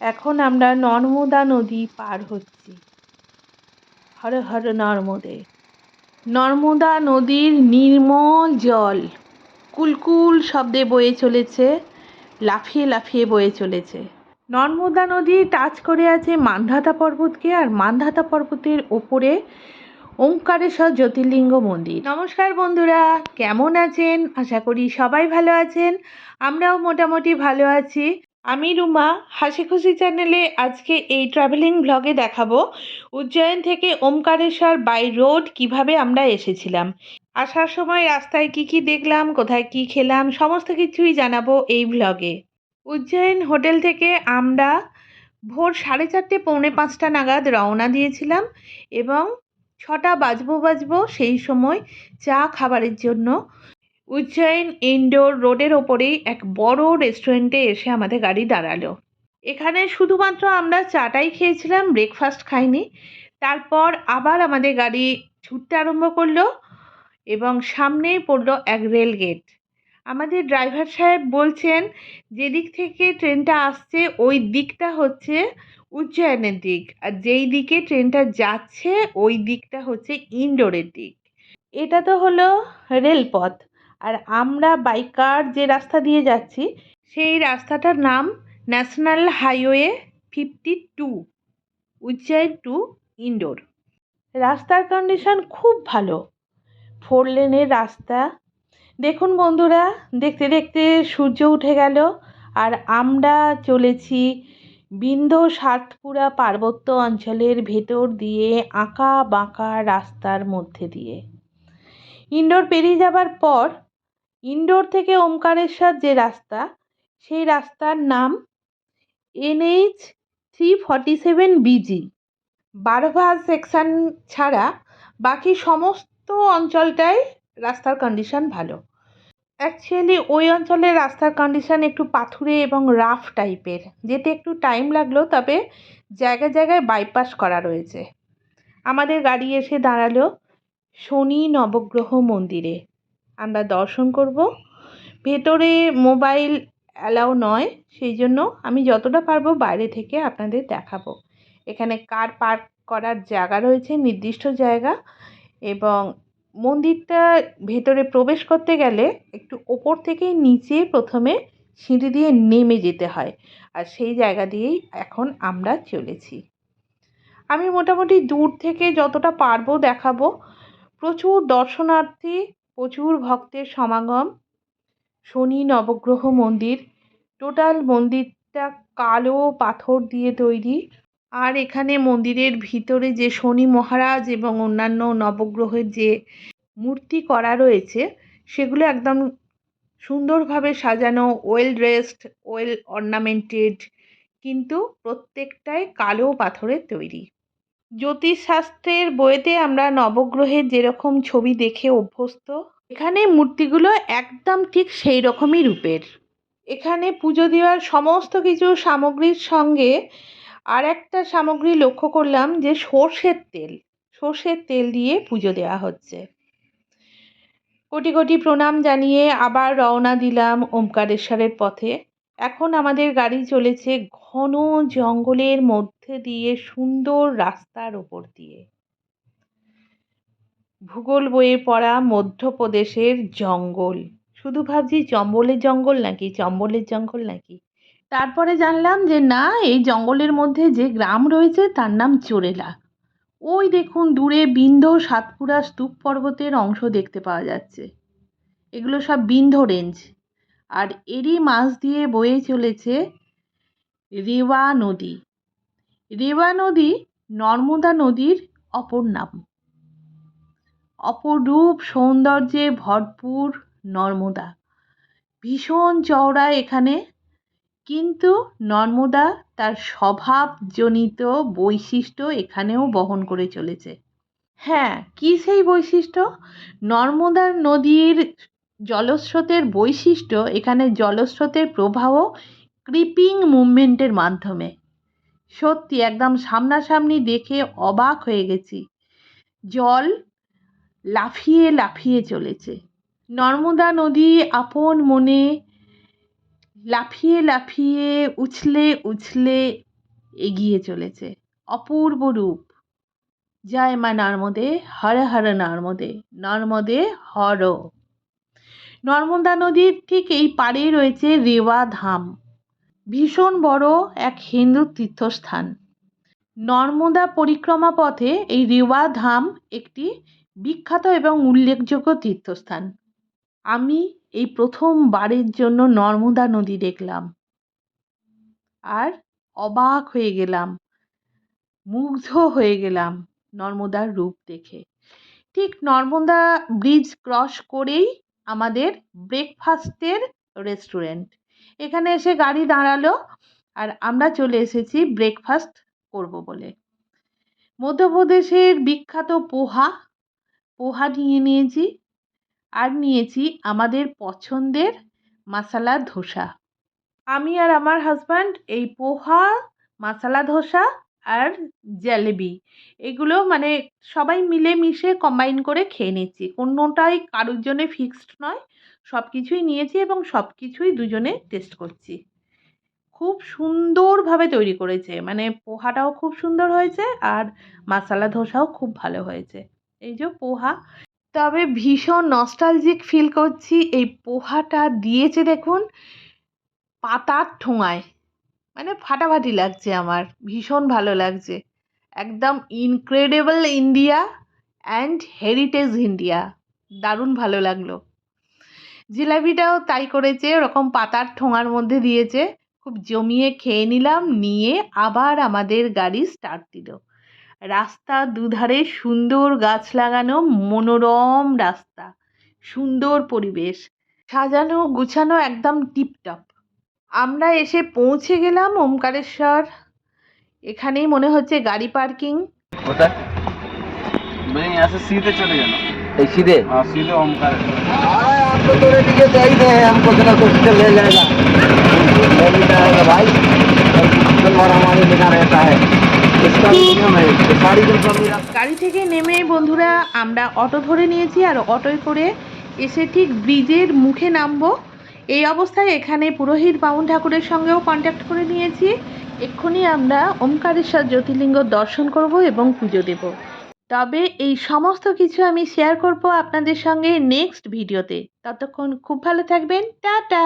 এখন আমরা নর্মদা নদী পার হচ্ছি। হর হর নর্মদে। নর্মদা নদীর নির্মল জল। কুলকুল শব্দে বয়ে চলেছে, লাফিয়ে লাফিয়ে বয়ে চলেছে। নর্মদা নদী টাচ করে আছে মান্ধাতা পর্বতকে আর মান্ধাতা পর্বতের ওপরে ওঙ্কারেশ্বর জ্যোতির্লিঙ্গ মন্দির। নমস্কার বন্ধুরা, কেমন আছেন? আশা করি সবাই ভালো আছেন। আমরাও মোটামুটি ভালো আছি। আমি রুমা হাসি খুশি চ্যানেলে আজকে এই ট্রাভেলিং ব্লগে দেখাবো উজ্জয়ন থেকে ওমকারেশ্বর বাই রোড কীভাবে আমরা এসেছিলাম। আসার সময় রাস্তায় কি কি দেখলাম, কোথায় কি খেলাম, সমস্ত কিছুই জানাব এই ব্লগে উজ্জয়ন হোটেল থেকে আমরা ভোর সাড়ে চারটে, পৌনে পাঁচটা নাগাদ রওনা দিয়েছিলাম এবং ছটা বাজবো বাজবো সেই সময় চা খাবারের জন্য উজ্জয়ন ইনডোর রোডের ওপরেই এক বড় রেস্টুরেন্টে এসে আমাদের গাড়ি দাঁড়াল। এখানে শুধুমাত্র আমরা চাটাই খেয়েছিলাম ব্রেকফাস্ট খাইনি। তারপর আবার আমাদের গাড়ি ছুটতে আরম্ভ করল এবং সামনেই পড়ল এক রেল গেট আমাদের ড্রাইভার সাহেব বলছেন, যেদিক থেকে ট্রেনটা আসছে, ওই দিকটা হচ্ছে উজ্জয়নের দিক। আর যেই দিকে ট্রেনটা যাচ্ছে, ওই দিকটা হচ্ছে ইনডোরের দিক। এটা তো হলো রেলপথ আর আমরা বাইকার যে রাস্তা দিয়ে যাচ্ছি, সেই রাস্তাটার নাম national highway fifty two Ujjain to Indore রাস্তার কন্ডিশন খুব ভালো। ফোর লেনের রাস্তা। দেখুন বন্ধুরা, দেখতে দেখতে সূর্য উঠে গেল আর আমরা চলেছি বিন্ধ্য সাতপুরা পার্বত্য অঞ্চলের ভেতর দিয়ে আঁকা বাঁকা রাস্তার মধ্যে দিয়ে। ইনডোর পেরিয়ে যাবার পর ইনডোর থেকে ওমকারেশ্বর যে রাস্তা, সেই রাস্তার নাম NH three forty seven BG. বারোভাগ section ছাড়া বাকি সমস্ত অঞ্চলটাই রাস্তার কন্ডিশন ভালো। অ্যাকচুয়ালি ওই অঞ্চলের রাস্তার কন্ডিশন একটু পাথুরে এবং রাফ টাইপের যেতে একটু টাইম লাগল, তবে জায়গায় জায়গায় বাইপাস করা রয়েছে। আমাদের গাড়ি এসে দাঁড়াল শনি নবগ্রহ মন্দিরে। আমরা দর্শন করব। ভেতরে মোবাইল অ্যালাউ নয়, সেই জন্য আমি যতটা পারব বাইরে থেকে আপনাদের দেখাবো। এখানে কার পার্ক করার জায়গা রয়েছে, নির্দিষ্ট জায়গা এবং মন্দিরটা ভেতরে প্রবেশ করতে গেলে একটু ওপর থেকেই নিচে প্রথমে সিঁড়ি দিয়ে নেমে যেতে হয় আর সেই জায়গা দিয়েই এখন আমরা চলেছি। আমি মোটামুটি দূর থেকে যতটা পারব দেখাবো। প্রচুর দর্শনার্থী প্রচুর ভক্তের সমাগম। শনি নবগ্রহ মন্দির। টোটাল মন্দিরটা কালো পাথর দিয়ে তৈরি। আর এখানে মন্দিরের ভিতরে যে শনি মহারাজ এবং অন্যান্য নবগ্রহের যে মূর্তি করা রয়েছে, সেগুলো একদম সুন্দরভাবে সাজানো ওয়েল ড্রেসড ওয়েল অর্নামেন্টেড কিন্তু প্রত্যেকটাই কালো পাথরের তৈরি। জ্যোতিষশাস্ত্রের বইতে আমরা নবগ্রহের যেরকম ছবি দেখে অভ্যস্ত, এখানে মূর্তিগুলো একদম ঠিক সেই রকমই রূপের। এখানে পুজো দেওয়ার সমস্ত কিছু সামগ্রীর সঙ্গে আর একটা সামগ্রী লক্ষ্য করলাম যে সর্ষের তেল সর্ষের তেল দিয়ে পুজো দেওয়া হচ্ছে। কোটি কোটি প্রণাম জানিয়ে আবার রওনা দিলাম ওমকারেশ্বরের পথে। এখন আমাদের গাড়ি চলেছে ঘন জঙ্গলের মধ্যে দিয়ে সুন্দর রাস্তার ওপর দিয়ে। ভূগোল বইয়ে পড়া মধ্যপ্রদেশের জঙ্গল। শুধু ভাবছি চম্বলের জঙ্গল নাকি চম্বলের জঙ্গল নাকি? তারপরে জানলাম যে না, এই জঙ্গলের মধ্যে যে গ্রাম রয়েছে তার নাম চোরেলা। ওই দেখুন দূরে বিন্ধ সাতপুরা স্তূপ পর্বতের অংশ দেখতে পাওয়া যাচ্ছে। এগুলো সব বিন্ধ রেঞ্জ আর এরই মাছ দিয়ে বয়ে চলেছে রেওয়া নদী। রেওয়া নদী নর্মদা নদীর অপর নাম। অপরূপ সৌন্দর্যে ভরপুর নর্মদা। ভীষণ চওড়া এখানে, কিন্তু নর্মদা তার স্বভাবজনিত বৈশিষ্ট্য এখানেও বহন করে চলেছে। হ্যাঁ কী সেই বৈশিষ্ট্য? নর্মদা নদীর জলস্রোতের বৈশিষ্ট্য এখানে জলস্রোতের প্রবাহ ক্রিপিং মুভমেন্টের মাধ্যমে। সত্যি, একদম সামনাসামনি দেখে অবাক হয়ে গেছি। জল লাফিয়ে লাফিয়ে চলেছে। নর্মদা নদী আপন মনে লাফিয়ে লাফিয়ে উছলে উছলে এগিয়ে চলেছে। অপূর্ব রূপ। জয় মা নর্মদে, হর হর নর্মদে নর্মদে হর। নর্মদা নদীর ঠিক এই পাড়েই রয়েছে রেওয়া ধাম। ভীষণ বড় এক হিন্দু তীর্থস্থান। নর্মদা পরিক্রমা পথে এই রেওয়া ধাম একটি বিখ্যাত এবং উল্লেখযোগ্য তীর্থস্থান। আমি এই প্রথমবারের জন্য নর্মদা নদী দেখলাম। আর অবাক হয়ে গেলাম, মুগ্ধ হয়ে গেলাম নর্মদার রূপ দেখে। ঠিক নর্মদা ব্রিজ ক্রস করেই আমাদের ব্রেকফাস্টের রেস্টুরেন্ট এখানে এসে গাড়ি দাঁড়াল আর আমরা চলে এসেছি ব্রেকফাস্ট করব বলে। মধ্যপ্রদেশের বিখ্যাত পোহা পোহা নিয়ে নিয়েছি আর নিয়েছি আমাদের পছন্দের মাসালা ধোসা। আমি আর আমার হাজব্যান্ড এই পোহা মাসালা ধোসা আর জলেবি। এগুলো মানে সবাই মিলে মিশে কম্বাইন করে খেয়ে নিচ্ছি। কোনোটাই কারোর জন্যে ফিক্সড নয়। সব কিছুই নিয়েছি এবং সব কিছুই দুজনে টেস্ট করছি। খুব সুন্দরভাবে তৈরি করেছে। মানে পোহাটাও খুব সুন্দর হয়েছে আর মাসালা ধোসাও খুব ভালো হয়েছে। এই যে পোহা। তবে ভীষণ নস্টালজিক ফিল করছি। এই পোহাটা দিয়েছে দেখুন, পাতার ঠোঙায়। মানে ফাটাফাটি লাগছে আমার, ভীষণ ভালো লাগছে। একদম incredible India and heritage India দারুণ ভালো লাগল। জিলাপিটাও তাই করেছে, ওরকম পাতার ঠোঙার মধ্যে দিয়েছে, খুব জমিয়ে খেয়ে নিলাম, নিয়ে আবার আমাদের গাড়ি স্টার্ট দিল। রাস্তা দুধারে সুন্দর গাছ লাগানো, মনোরম রাস্তা, সুন্দর পরিবেশ, সাজানো, গুছানো একদম টিপটপ আমরা এসে পৌঁছে গেলাম ওমকারেশ্বর এখানেই মনে হচ্ছে গাড়ি পার্কিং होता है भाई यहाँ से सीधे चले जाना एक सीधे हाँ सीधे ओमकार अरे हम तो तेरे लिए दे ही दे हमको जरा कुछ तो ले जाएगा ले भी जाएगा भाई और कुछ और हमारे बिना रहता है इसका भी नियम है ये सारी दिन पर मेरा গাড়ি থেকে নেমে বন্ধুরা আমরা অটো ধরে নিয়েছি আর অটোয় করে এসে ঠিক ব্রিজের মুখে নামবো এই অবস্থায় এখানে পুরোহিত বামুন ঠাকুরের সঙ্গেও কন্ট্যাক্ট করে নিয়েছি। এক্ষুনি আমরা ওমকারেশ্বর জ্যোতির্লিঙ্গ দর্শন করব এবং পুজো দেব। তবে এই সমস্ত কিছু আমি শেয়ার করব আপনাদের সঙ্গে নেক্সট ভিডিওতে ততক্ষণ খুব ভালো থাকবেন। টাটা!